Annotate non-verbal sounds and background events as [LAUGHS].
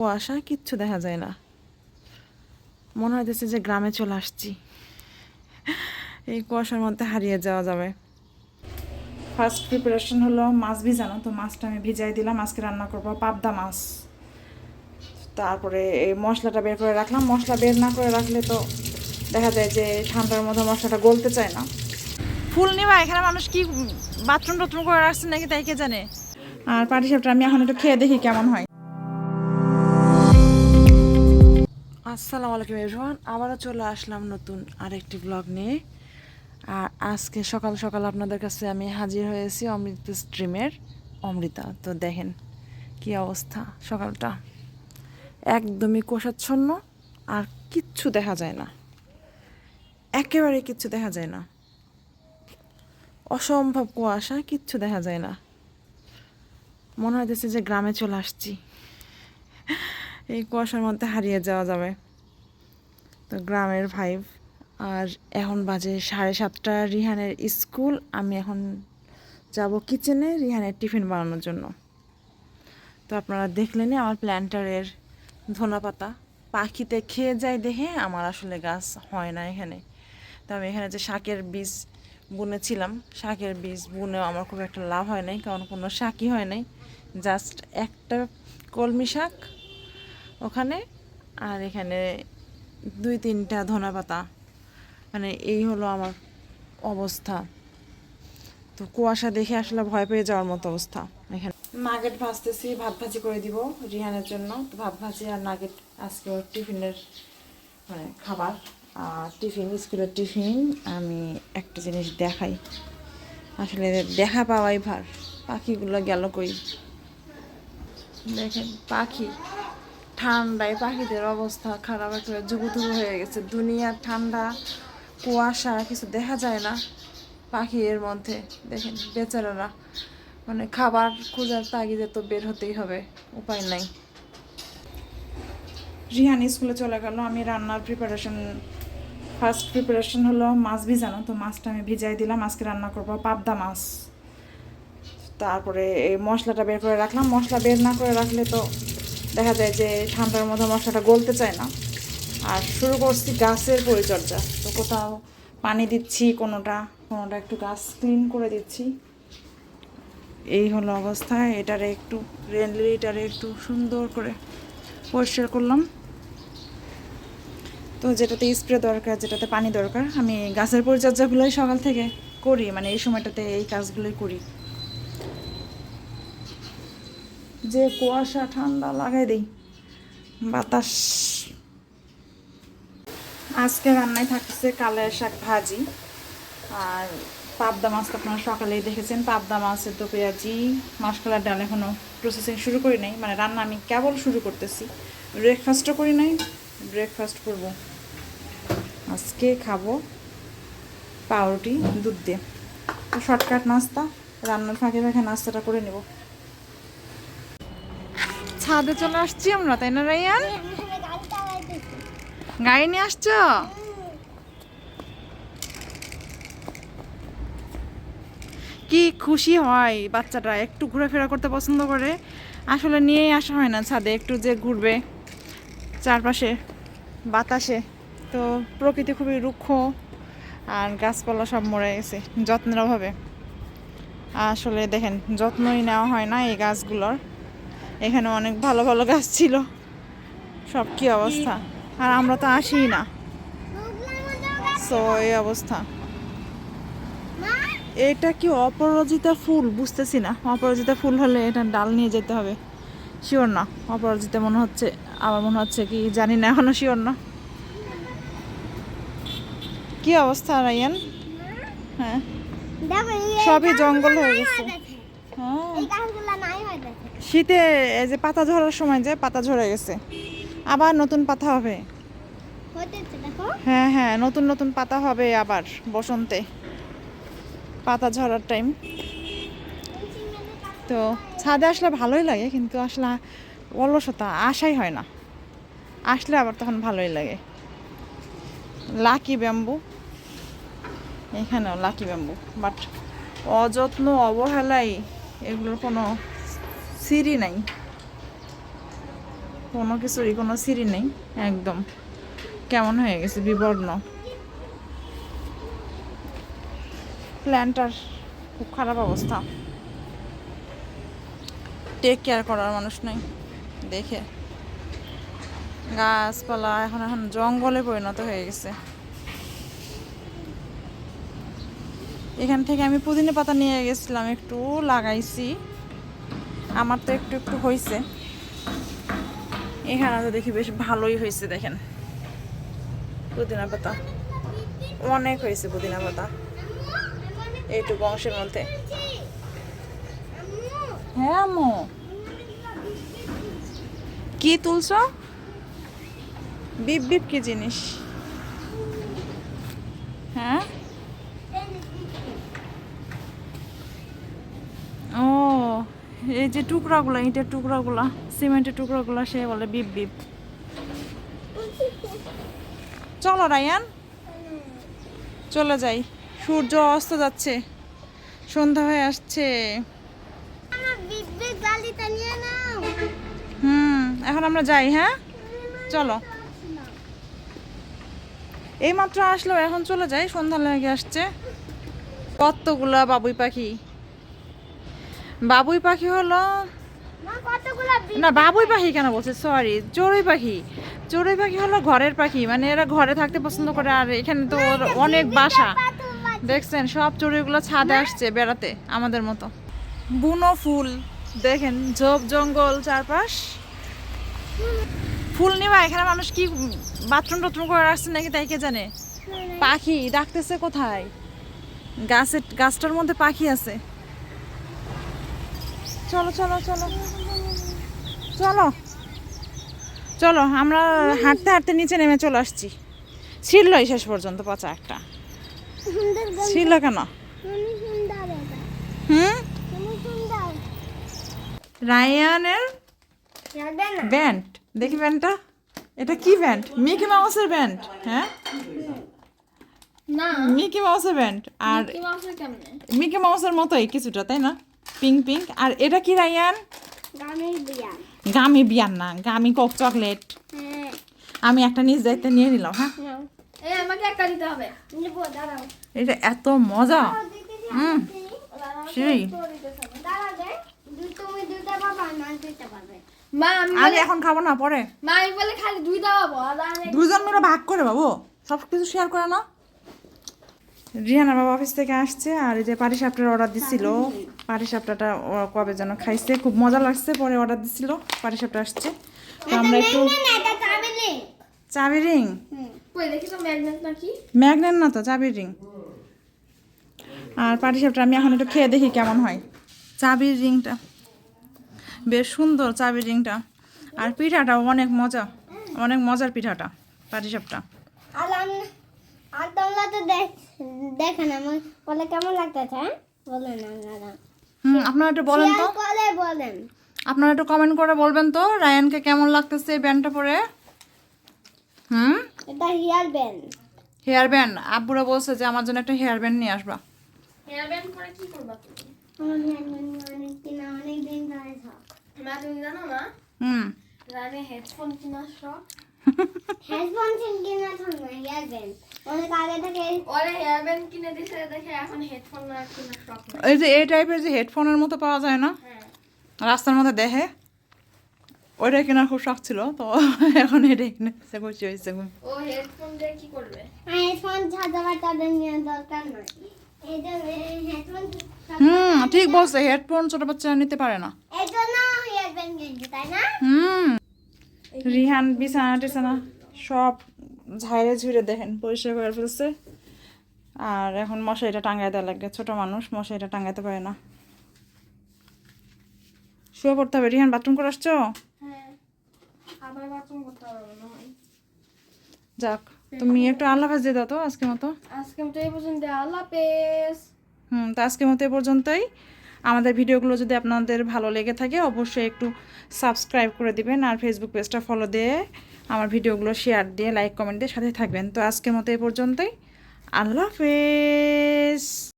কুয়াশা, কিচ্ছু দেখা যায় না। মনে হইতেছে যে গ্রামে চলে আসছি। এই কুয়াশার মধ্যে হারিয়ে যাওয়া যাবে। ফার্স্ট প্রিপারেশন হলো মাছ ভিজানো, তো মাছটা আমি ভিজাই দিলাম। আজকে রান্না করব পাবদা মাছ। তারপরে এই মশলাটা বের করে রাখলাম। মশলা বের না করে রাখলে তো দেখা যায় যে ঠান্ডার মধ্যে মশলাটা গলতে চায় না। ফুল নিবা, এখানে মানুষ কি বাথরুম টাথরুম করে রাখছে নাকি তাই কে জানে? আর পাটি সাপটা আমি এখন একটু খেয়ে দেখি কেমন হয়। আসসালামু আলাইকুম, এভরিওয়ান। আবারও চলে আসলাম নতুন আরেকটি ব্লগ নিয়ে। আর আজকে সকাল সকাল আপনাদের কাছে আমি হাজির হয়েছি অমৃত স্ট্রিমের অমৃতা। তো দেখেন কি অবস্থা সকালটা। একদমই কোষাচ্ছন্ন, আর কিচ্ছু দেখা যায় না। একেবারে কিচ্ছু দেখা যায় না। অসম্ভব কুয়াশা, কিচ্ছু দেখা যায় না। মনে হইতেছে যে গ্রামে চলে আসছি। এই কুয়াশার মধ্যে হারিয়ে যাওয়া যাবে। তো গ্রামের ভাইব আর এখন বাজে সাড়ে সাতটা। রিহানের স্কুল। আমি এখন যাব কিচেনে রিহানের টিফিন বানানোর জন্য। তো আপনারা দেখলেনই আমার প্ল্যান্টারের ধনা পাতা পাখিতে খেয়ে যায় দেখে আমার আসলে গাছ হয় না এখানে। তো আমি এখানে যে শাকের বীজ বুনেছিলাম, শাকের বীজ বুনেও আমার খুব একটা লাভ হয় নাই, কারণ কোনো শাকই হয় নাই। জাস্ট একটা কলমি শাক ওখানে, আর এখানে দুই তিনটা ধনা পাতা মানে এই হলো আমার অবস্থা। তো কুয়াশা দেখে আসলে ভয় পেয়ে যাওয়ার মতো অবস্থা। এখানে নাগেট ভাজতেছি, ভাত ভাজি করে দিব রিহানের জন্য। তো ভাত ভাজি আর নাগেট আজকে ওর টিফিনের মানে খাবার। আর টিফিন, স্কুলের টিফিন, আমি একটা জিনিস দেখাই। আসলে দেখা পাওয়াই ভার। পাখিগুলো গেল কই? দেখেন, পাখি। ঠান্ডায় পাখিদের অবস্থা খারাপ একটা যুগুতুগু হয়ে গেছে। দুনিয়ার ঠান্ডা, কুয়াশা কিছু দেখা যায় না পাখি এর মধ্যে। দেখেন বেচারারা মানে খাবার খোঁজার তাগিদে তো বের হতেই হবে, উপায় নাই। রিহান স্কুলে চলে গেল, আমি রান্নার প্রিপারেশন ফার্স্ট প্রিপারেশন হলো মাছ ভিজানো। তো মাছটা আমি ভিজাই দিলাম, আজকে রান্না করব পাবদা মাছ। তারপরে এই মশলাটা বের করে রাখলাম। মশলা বের না করে রাখলে তো দেখা যায় যে ঠান্ডার মধ্যে মশলাটা গলতে চায় না। আর শুরু করছি গাছের পরিচর্যা। তো কোথাও পানি দিচ্ছি, কোনোটা কোনোটা একটু গাছ ক্লিন করে দিচ্ছি। এই হলো অবস্থা। এটারে একটু রেনলি এটারে একটু সুন্দর করে পরিষ্কার করলাম। তো যেটাতে স্প্রে দরকার, যেটাতে পানি দরকার, আমি গাছের পরিচর্যাগুলোই সকাল থেকে করি। মানে এই সময়টাতে এই কাজগুলোই করি। যে কুয়াশা, ঠান্ডা লাগাই দেই। বাতাস। আজকে রান্নায় থাকতেছে কালের শাক ভাজি। আর পাবদা মাছ তো আপনারা সকালেই দেখেছেন, পাবদা মাছের তো পেঁয়াজি মাসকলার ডাল এখনও প্রসেসিং শুরু করি নাই। মানে রান্না আমি কেবল শুরু করতেছি। ব্রেকফাস্টও করি নাই ব্রেকফাস্ট করব। আজকে খাব পাউরুটি, দুধ দিয়ে। শর্টকাট নাস্তা, রান্নার ফাঁকে ফাঁকে নাস্তাটা করে নেব। ছাদে চলে আসছি আমরা, তাই না রাইয়ান গাড়ি নিয়ে আসছো? কি খুশি হয় বাচ্চাটা, একটু ঘোরাফেরা করতে পছন্দ করে। আসলে নিয়েই আসা হয় না ছাদে, একটু যে ঘুরবে চারপাশে, বাতাসে। তো প্রকৃতি খুবই রুক্ষ, আর গাছপালা সব মরে গেছে, যত্নের অভাবে। আসলে দেখেন, যত্নই নেওয়া হয় না এই গাছগুলোর। এখানে অনেক ভালো ভালো গাছ ছিল। সব কি অবস্থা? আর আমরা তো আসিই না। সো এই অবস্থা। এটা কি অপরাজিতা ফুল? বুঝতেছি না। অপরাজিতা ফুল হলে এটা ডাল নিয়ে যেতে হবে। শিওর না। অপরাজিতা মনে হচ্ছে আমার মনে হচ্ছে কি জানি না এখনও শিওর না। কি অবস্থা রায়ান? হ্যাঁ। সবই জঙ্গল হয়ে গেছে। হ্যাঁ শীতে এই যে পাতা ঝরার সময় যে পাতা ঝরে গেছে আবার নতুন পাতা হবে। হ্যাঁ হ্যাঁ নতুন নতুন পাতা হবে আবার বসন্তে পাতা ঝরার টাইম তো ছাদে আসলে ভালোই লাগে কিন্তু আসলে অলসতা আশাই হয় না। আসলে আবার তখন ভালোই লাগে। লাকি ব্যাম্বু এখানেও লাকি ব্যাম্বু বাট অযত্ন অবহেলাই এগুলোর কোনো সিঁড়ি নাই। কোনো কিছুরই কোনো সিঁড়ি নেই, একদম। কেমন হয়ে গেছে বিবর্ণ? প্ল্যান্টার, খুব খারাপ অবস্থা। টেক কেয়ার করার মানুষ নেই, দেখে। গাছপালা এখন এখন জঙ্গলে পরিণত হয়ে গেছে। এখান থেকে আমি পুদিনা পাতা নিয়ে গেছিলাম, একটু লাগাইছি। আমার তো একটু একটু হয়েছে এখানে তো দেখি বেশ ভালোই হয়েছে দেখেন। পুদিনা পাতা। অনেক হয়েছে পুদিনা পাতা। এইটু বংশের মধ্যে। হ্যাঁ কি তুলছ? বিপ বিপ কি জিনিস? হ্যাঁ ও এই যে টুকরাগুলো ইটের টুকরাগুলো সিমেন্টের টুকরাগুলো সে বলে বিপ বিপ। চলো রায়ান। চলে যাই। সূর্য অস্ত যাচ্ছে। সন্ধ্যা হয়ে আসছে। হুম এখন আমরা যাই হ্যাঁ? চলো। এই মাত্র আসলো এখন চলে যাই সন্ধ্যা লেগে আসছে। কতগুলা বাবুই পাখি। বাবুই পাখি হলো? না বাবুই পাখি কেন বলছে সরি চড়ুই পাখি। চড়ুই পাখি হলো ঘরের পাখি মানে এরা ঘরে থাকতে পছন্দ করে আর এখানে তো ওর অনেক বাসা। দেখছেন সব চড়ুইগুলো ছাদে আসছে বেড়াতে আমাদের মতো। বুনো ফুল দেখেন ঝোপ জঙ্গল চারপাশ। ফুল নিবা এখানে মানুষ কি বাথরুম টাথরুম করে রাখছে নাকি তাই কে জানে? পাখি ডাকতেছে কোথায়? গাছের গাছটার মধ্যে পাখি আছে। চলো চলো চলো। চলো। চলো আমরা হাঁটতে হাঁটতে নিচে নেমে চলে আসছি। ছিলই শেষ পর্যন্ত পচা একটা। ছিল কেন? হুম? রায়ানের ব্যান্ড। দেখি ব্যান্ডটা। এটা কি ব্যান্ড? মিকি মাউসের ব্যান্ড হ্যাঁ? মিকি মাউসের ব্যান্ড। আর মিকি মাউসের মতোই কিছুটা তাই না? পিঙ্ক পিঙ্ক আর এটা কি রায়ান? গামি বিয়ান না গামি কক চকলেট। হ্যাঁ। আমি একটা নিজ দায়িত্বে নিয়ে নিলাম হ্যাঁ? দাঁড়াও। এটা এত মজা। হুম। সেই। আমি এখন খাব না পরে। মা আমি বলে খালি দুজন মিলে ভাগ করে বাবু। সব কিছু শেয়ার করে না রিহানা বাবা অফিস থেকে আসছে আর এই যে পাটিসাপটার অর্ডার দিছিল। পাটিসাপটাটা ও কবে যেন খাইছে খুব মজা লাগছে পরে অর্ডার দিছিল পাটিসাপটা আসছে। তো আমরা একটু চাবি রিং ম্যাগনেট না তো চাবি রিং আর পাটিসাপটা আমি এখন একটু খেয়ে দেখি কেমন হয়। চাবির রিংটা বেশ সুন্দর চাবির রিংটা আর পিঠাটাও অনেক মজা অনেক মজার পিঠাটা আর তো দেখ। দেখেন আমার বলে কেমন লাগতেছে হ্যাঁ? বলেন আপনারা। হুম আপনারা একটু বলেন তো। করে বলেন। আপনারা একটু কমেন্ট করে বলবেন তো রায়ানকে কেমন লাগতেছে এই ব্যান্ডটা পরে? হুম? এটা হেয়ার ব্যান্ড। Hair band? আব্বুরা বলছে যে আমার জন্য একটা হেয়ার ব্যান্ড নিয়ে আসবা। হেয়ার ব্যান্ড করে কি করবা তুমি? আমার হেয়ার ব্যান্ড অনেক অনেক দিন ধরে শখ মা তুমি জানো না হুম। রানে হেডফোন কিনা শখ। হেডফোন কিনা শখ হেয়ার ব্যান্ড অনেক আগে থেকে ওরে হেয়ার ব্যান্ড কিনে দিছে দেখে এখন হেডফোন আর কিনা শখ এই যে এই টাইপের যে হেডফোনের মতো পাওয়া যায় না হ্যাঁ। রাস্তার মধ্যে দেখে ওইটাই কেনার খুব শখ ছিল তো [LAUGHS] এখন এটাই কিনে হয়েছে খুব। ও হেডফোন দিয়ে কি করবে? হেডফোন নিয়ে দরকার নয় হুম ঠিক বলছে হেডফোন ছোট বাচ্চারা নিতে পারে না। এই জন্য হেয়ার ব্যান্ড কিনছি তাই না? হুম। রিহান বিছানা টিছানা সব ঝাইরে ঝুড়ে দেখেন পরিষ্কার করে ফেলছে। আর এখন মশারিটা টাঙ্গাইতে লাগে ছোট মানুষ মশারিটা টাঙ্গাইতে পারে না। শুয়ে পড়তে হবে। রিহান বাথরুম করে আসছো? হ্যাঁ যাক তুমি একটু আল্লাহ হাফেজ দিয়ে দাও তো আজকের মতো। আজকে মতো এই পর্যন্ত আল্লাহ পেস হুম তো আজকের মতো এ পর্যন্তই। আমাদের ভিডিওগুলো যদি আপনাদের ভালো লেগে থাকে, অবশ্যই একটু সাবস্ক্রাইব করে দিবেন আর ফেসবুক পেজটা ফলো দিয়ে আমার ভিডিওগুলো শেয়ার দিয়ে লাইক কমেন্ট দিয়ে সাথে থাকবেন। তো আজকের মতো এ পর্যন্তই। আল্লাহ হাফেজ।